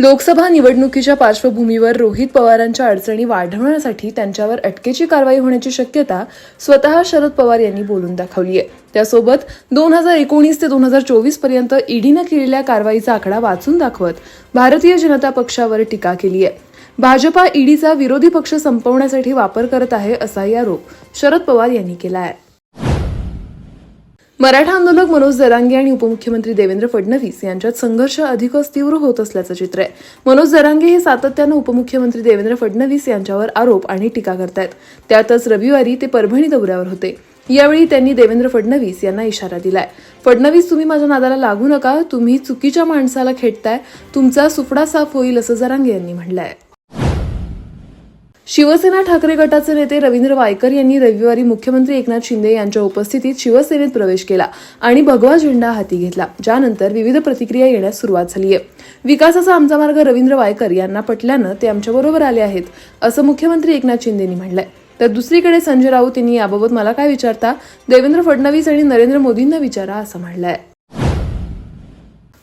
लोकसभा निवडणुकीच्या पार्श्वभूमीवर रोहित पवारांच्या अडचणी वाढवण्यासाठी त्यांच्यावर अटकेची कारवाई होण्याची शक्यता स्वतः शरद पवार यांनी बोलून दाखवली आहे. त्यासोबत दोन हजार एकोणीस ते दोन हजार चोवीसपर्यंत ईडीनं केलेल्या कारवाईचा आकडा वाचून दाखवत भारतीय जनता पक्षावर टीका केली आहे. भाजपा ईडीचा विरोधी पक्ष संपवण्यासाठी वापर करत आहे असाही आरोप शरद पवार यांनी केला आहे. मराठा आंदोलक मनोज जरांगे आणि उपमुख्यमंत्री देवेंद्र फडणवीस यांच्यात संघर्ष अधिकच तीव्र होत असल्याचं चित्र आहे. मनोज जरांगे हे सातत्यानं उपमुख्यमंत्री देवेंद्र फडणवीस यांच्यावर आरोप आणि टीका करतायत. त्यातच रविवारी ते परभणी दौऱ्यावर होते. यावेळी त्यांनी देवेंद्र फडणवीस यांना इशारा दिलाय. फडणवीस तुम्ही माझ्या नादाला लागू नका. तुम्ही चुकीच्या माणसाला खेटताय. तुमचा सुफडा साफ होईल असं जरांगे यांनी म्हटलंय. शिवसेना ठाकरे गटाचे नेते रवींद्र वायकर यांनी रविवारी मुख्यमंत्री एकनाथ शिंदे यांच्या उपस्थितीत शिवसेनेत प्रवेश केला आणि भगवा झेंडा हाती घेतला. ज्यानंतर विविध प्रतिक्रिया येण्यास सुरुवात झाली आहे विकासाचा आमचा मार्ग रवींद्र वायकर यांना पटल्यानं ते आमच्याबरोबर आले आहेत असं मुख्यमंत्री एकनाथ शिंदेनी म्हटलंय. तर दुसरीकडे संजय राऊत यांनी याबाबत मला काय विचारता? देवेंद्र फडणवीस आणि नरेंद्र मोदींना विचारा असं म्हटलंय.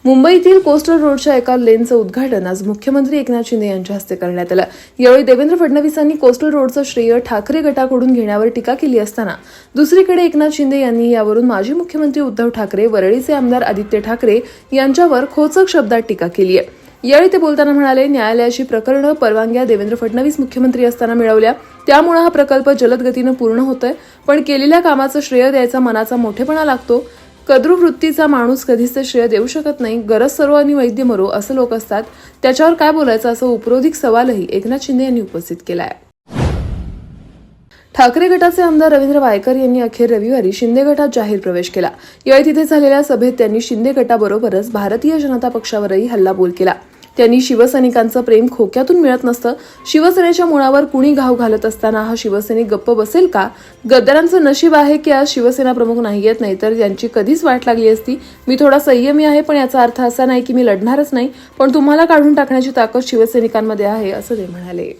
मुंबईतील कोस्टल रोडच्या एका लेनचं उद्घाटन आज मुख्यमंत्री एकनाथ शिंदे यांच्या हस्ते करण्यात आलं. यावेळी देवेंद्र फडणवीसांनी कोस्टल रोडचं श्रेय ठाकरे गटाकडून घेण्यावर टीका केली असताना दुसरीकडे एकनाथ शिंदे यांनी यावरून माजी मुख्यमंत्री उद्धव ठाकरे वरळीचे आमदार आदित्य ठाकरे यांच्यावर खोचक शब्दात टीका केली आहे. यावेळी ते बोलताना म्हणाले न्यायालयाची प्रकरणं परवानग्या देवेंद्र फडणवीस मुख्यमंत्री असताना मिळवल्या. त्यामुळे हा प्रकल्प जलद गतीनं पूर्ण होतोय. पण केलेल्या कामाचं श्रेय द्यायचा मनाचा मोठेपणा लागतो. कद्रू वृत्तीचा माणूस कधीच ते श्रेय देऊ शकत नाही गरज सर्व आणि वैद्य मरो असं लोक असतात. त्याच्यावर काय बोलायचं असं उपरोधिक सवालही एकनाथ शिंदे यांनी उपस्थित केला आहे ठाकरे गटाचे आमदार रवींद्र वायकर यांनी अखेर रविवारी शिंदे गटात जाहीर प्रवेश केला. यावेळी तिथे झालेल्या सभेत त्यांनी शिंदे गटाबरोबरच भारतीय जनता पक्षावरही हल्लाबोल केला. त्यांनी शिवसैनिकांचं प्रेम खोक्यातून मिळत नसतं. शिवसेनेच्या मुळावर कुणी घाव घालत असताना हा शिवसैनिक गप्प बसेल का? गद्दारांचं नशीब आहे की आज शिवसेना प्रमुख नाही येत? नाही तर यांची कधीच वाट लागली असती? मी थोडा संयमी आहे पण याचा अर्थ असा नाही की मी लढणारच नाही. पण तुम्हाला काढून टाकण्याची ताकद शिवसैनिकांमध्ये आहे असं ते म्हणाले.